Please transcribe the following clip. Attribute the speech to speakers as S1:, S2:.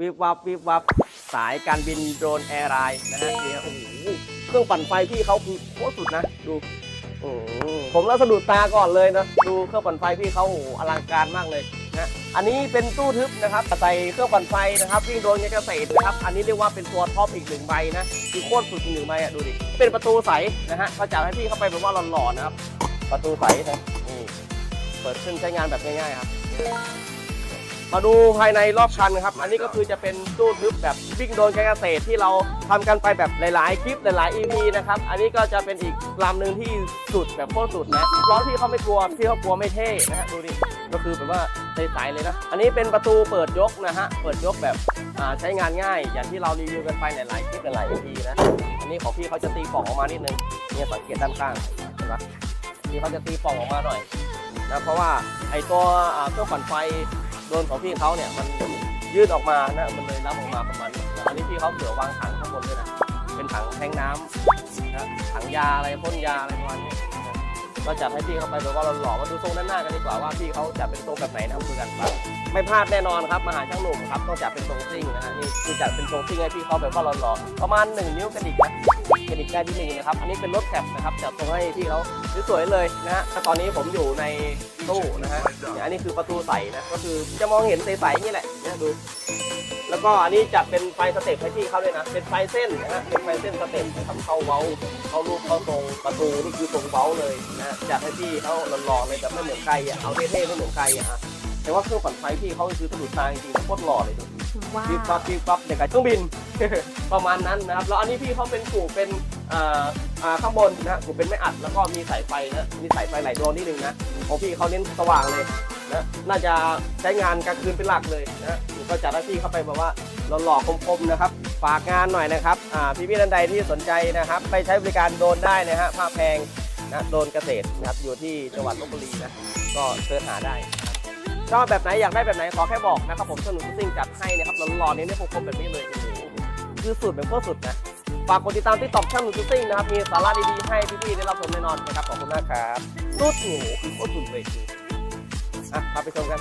S1: วิบวับวิบวับสายการบินโดรนแอร์ไลน์นะฮะเนี่ครับโอ้โหเครื่องปั่นไฟพี่เขาคือโคตรสุดนะดูผมแล้วสะดุดตาก่อนเลยนะดูเครื่องปั่นไฟพี่เขาโอ้โหอลังการมากเลยนะอันนี้เป็นตู้ทึบนะครับใส่เครื่องปั่นไฟนะครับวิ่งโดรนเกษตรนะครับอันนี้เรียกว่าเป็นตัวท็อปอีกหนึ่งใบนะคือโคตรสุดอีกหนึ่งใบอะดูดิเป็นประตูใสนะฮะก็จะให้พี่เข้าไปแบบว่าหล่อๆนะครับ ประตูใสนะนี่เปิดขึ้นใช้งานแบบง่ายๆครับ มาดูภายในรอบคันครับ อันนี้ก็คือจะเป็นตู้ทึบแบบวิ่งโดนการเกษตรที่เราทำกันไปแบบหลาย ๆ คลิปหลาย ๆ EP นะครับ อันนี้ก็จะเป็นอีกลำหนึ่งที่สุดแบบโคตรสุดนะล้อที่เขาไม่กลัวที่เขากลัวไม่เท่นะฮะดูดิก็คือแบบว่าใสๆเลยนะ อันนี้เป็นประตูเปิดยกนะฮะ เปิดยกแบบใช้งานง่าย อย่างที่เรารีวิวกันไปหลาย ๆ คลิปหลาย ๆ EP นะ อันนี้ของพี่เขาจะตีปล่องออกมานิดนึง เนี่ยสังเกตด้านข้างเห็นปะพี่เขาจะตีปล่องออกมาหน่อยนะ เพราะว่าไอตัวเครื่องปั่นไฟ โดนของพี่เขาเนี่ยมันยืดออกมานะมันเลยรับออกมาประมาณนี้อันนี้พี่เขาเผื่อวางถังข้างบนด้วยนะเป็นถังแทงน้ำนะถังยาอะไรพ่นยาอะไรประมาณนี้นะก็จัดให้พี่เขาไปแบบว่าเราหล่อมาดูทรงด้านหน้ากันดีกว่าว่าพี่เขาจะเป็นทรงแบบไหนนะครับดูกันครับไม่พลาดแน่นอนครับมาหาช่างหนุ่มครับต้องจัดเป็นทรงซิ่งนะฮะนี่คือจัดเป็นทรงซิ่งให้พี่เขาแบบว่าหล่อๆประมาณ 1 นิ้วกระดิกนะ กระดิกได้ที่หนึ่งนะครับ อันนี้เป็นรถแคปนะครับจัดตรงให้พี่เขาสวยๆเลยนะฮะตอนนี้ผมอยู่ในตู้นะฮะเนี่ยอันนี้คือประตูใสนะ ก็คือจะมองเห็นใสๆอย่างนี่แหละเนี่ยดู แล้วก็อันนี้จะเป็นไฟสเต็ปให้พี่เขาด้วยนะ เป็นไฟเส้นนะฮะ เป็นไฟเส้นสเต็ปนะครับเข้าเว้าเข้ารูปเข้าตรงประตูนี่คือตรงเว้าเลยนะจัดให้พี่เขาหล่อๆเลยแบบไม่เหมือนใครอะ เอาเท่ๆไม่เหมือนใครอะฮะแต่ว่าเครื่องปั่นไฟพี่เขาคือสะดุดตาจริงๆโคตรหล่อเลยดู
S2: ว้า
S1: วิบวับวิบวับเด็กกับเครื่องบิน ประมาณนั้นนะครับ แล้วอันนี้พี่เขาเป็นกูเป็นข้างบนนะกูเป็นไม่อัด แล้วก็มีสายไฟนะ มีสายไฟไหลดวงนิดนึงนะของพี่เขาเน้นสว่างเลยนะ น่าจะใช้งานกลางคืนเป็นหลักเลยนะผมก็จัดให้พี่เข้าไปแบบว่าหล่อๆคมๆนะครับฝากงานหน่อยนะครับอ่พี่ๆท่านใดที่สนใจนะครับ ไปใช้บริการโดนได้นะฮะผ้าแพงนะโดนเกษตรนะครับอยู่ที่จังหวัดลบบุรีนะก็เสิร์ชหาได้ชอบแบบไหนอยากได้แบบไหนขอแค่บอกนะครับผมสนุกซิ่งจัดให้นะครับหล่อๆนี้เนี่คมๆแบบนี้เลย คือสุดแบบโคตรสุดนะ ฝากกดติดตามที่ตอกช่างหนุ่มซิ่งนะครับ มีสาระดีๆให้พี่ๆได้รับชมแน่นอนนะครับ ขอบคุณมากครับสุดโอ้โหคือโคตรสุดเลยคืออะพาไปชมกัน